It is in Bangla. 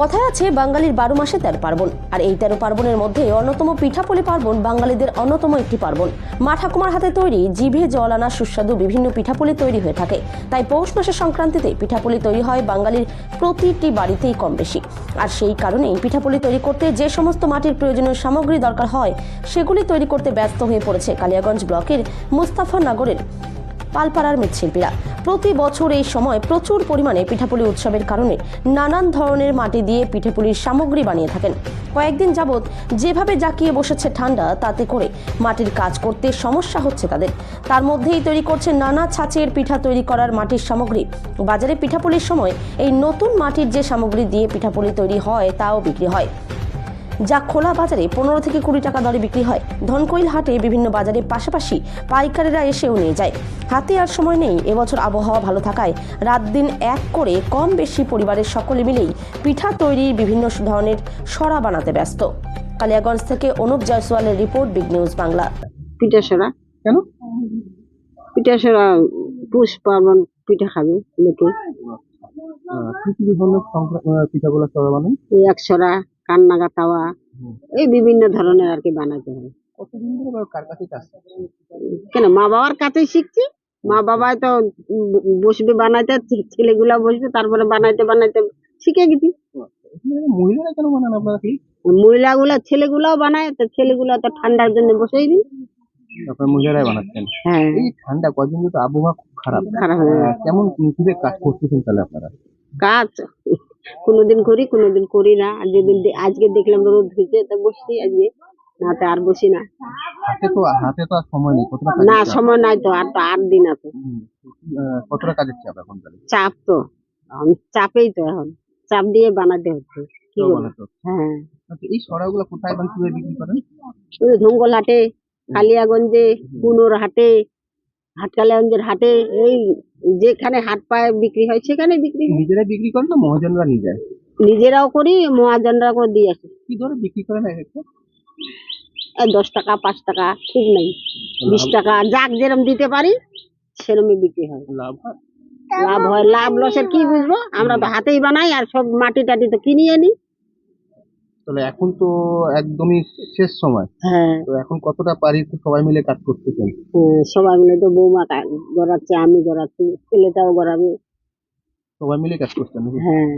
কথায় আছে, বাঙালির বারো মাসে তেরো পার্বণ। আর এই তেরো পার্বণের মধ্যে অন্যতম পিঠাপুলি পার্বণ বাঙালিদের অন্যতম একটি পার্বণ। মা ঠাকুমার হাতে তৈরি জিভে জল আনা সুস্বাদু বিভিন্ন পিঠাপুলি তৈরি হয়ে থাকে। তাই পৌষ মাসের সংক্রান্তিতে পিঠাপুলি তৈরি হয় বাঙালির প্রতিটি বাড়িতেই কম বেশি আর সেই কারণেই পিঠাপুলি তৈরি করতে যে সমস্ত মাটির প্রয়োজনীয় সামগ্রী দরকার হয়, সেগুলি তৈরি করতে ব্যস্ত হয়ে পড়েছে কালিয়াগঞ্জ ব্লকের মুস্তাফানগরের পালপাড়ার মৃৎশিল্পীরা। প্রতি বছর এই সময় প্রচুর পরিমাণে পিঠাপুলি উৎসবের কারণে নানান ধরনের মাটি দিয়ে পিঠেপুলির সামগ্রী বানিয়ে থাকেন। কয়েকদিন যাবৎ যেভাবে জাকিয়ে বসেছে ঠান্ডা, তাতে করে মাটির কাজ করতে সমস্যা হচ্ছে তাদের। তার মধ্যেই তৈরি করছে নানা ছাঁচের পিঠা তৈরি করার মাটির সামগ্রী। বাজারে পিঠাপুলির সময় এই নতুন মাটির যে সামগ্রী দিয়ে পিঠাপুলি তৈরি হয়, তাও বিক্রি হয়। যা খোলা বাজারে পনেরো থেকে কুড়ি টাকা দরে বিক্রি হয়। ধনকৈল হাটে বিভিন্ন বাজারের পাশাপাশি পাইকারেরা এসেও নিয়ে যায়। হাতে আর সময় নেই এবছর আবহাওয়া ভালো থাকায় রাত দিন এক করে কম বেশি পরিবারের সকলে মিলেই পিঠা তৈরির বিভিন্ন ধরনের সরা বানাতে ব্যস্ত। কালিয়াগঞ্জ থেকে অনুপ জয়সওয়ালের রিপোর্ট বিগ নিউজ বাংলা। পিঠাসরা কেন? পিঠাসরা পুষ পার্বণ পিঠা খাবে লোকে কি কি ধরনের পিঠাগুলো সবাই বানান এই একসরা কান্নাগা তাওয়া এই বিভিন্ন ধরনের আর কি বানাতে হয়। কতদিন ধরে কার কাছে কেন মা বাবার কাছেই শিখছি। মা বাবাই তো বসবে বানাইতে ছেলেগুলা বসবে তারপরে বানাইতে বানাইতে শিখে গেছি। এখানে মহিলারা কেন বানান আপনারা মহিলাগুলা ছেলেগুলাও বানায় তো ছেলেগুলা তো ঠান্ডার জন্য বসেই দিই আপনার মহিলারাই বানাচ্ছেন? হ্যাঁ। এই ঠান্ডা কদিন তো আবহাওয়া খুব খারাপ। খারাপ কেমন কীভাবে কাজ করতেছেন তাহলে আপনারা? কাজ কোনোদিন করি কোনোদিন করি না। আর যেদিন আজকে দেখলাম রোদ হয়েছে তা বসছি আজকে। না তো আর বসি না। হাতে তো হাতে তো আর সময় নেই কতটা না সময় নাই তো আর তো আট দিন আছে। কতটা কাজের চাপ এখন তাহলে? চাপ তো আমি চাপেই তো এখন। চাপ দিয়ে বানাতে হচ্ছে কি বলব? হ্যাঁ। আচ্ছা, এই সরাগুলো কোথায় এবং কীভাবে বিক্রি করেন? ওই হাটে কালিয়াগঞ্জে কুনোর হাটে হাটকালিয়াগঞ্জের হাটে এই যেখানে হাট পায় বিক্রি হয় সেখানে বিক্রি হয়। নিজেরাই বিক্রি করেন না মহাজনরা নিয়ে যায় নিজেরাও করি মহাজনরা করে দিয়ে আসি। কি ধরে বিক্রি করেন এক একটা দশ টাকা পাঁচ টাকা ঠিক নেই। বিশ টাকা যাক যেরম দিতে পারি সেরমই বিক্রি হয়। লাভ হয়? লাভ হয় লাভ লসের কি বুঝব? আমরা তো হাতেই বানাই আর সব মাটি টাটি তো কিনে আনি তাহলে এখন তো একদমই শেষ সময়। হ্যাঁ। তো এখন কতটা পারি একটু সবাই মিলে কাজ করতেছেন? সবাই মিলে তো বৌমা গড়াচ্ছে আমি গড়াচ্ছি ছেলেটাও গড়াবে সবাই মিলে কাজ করছেন? হ্যাঁ।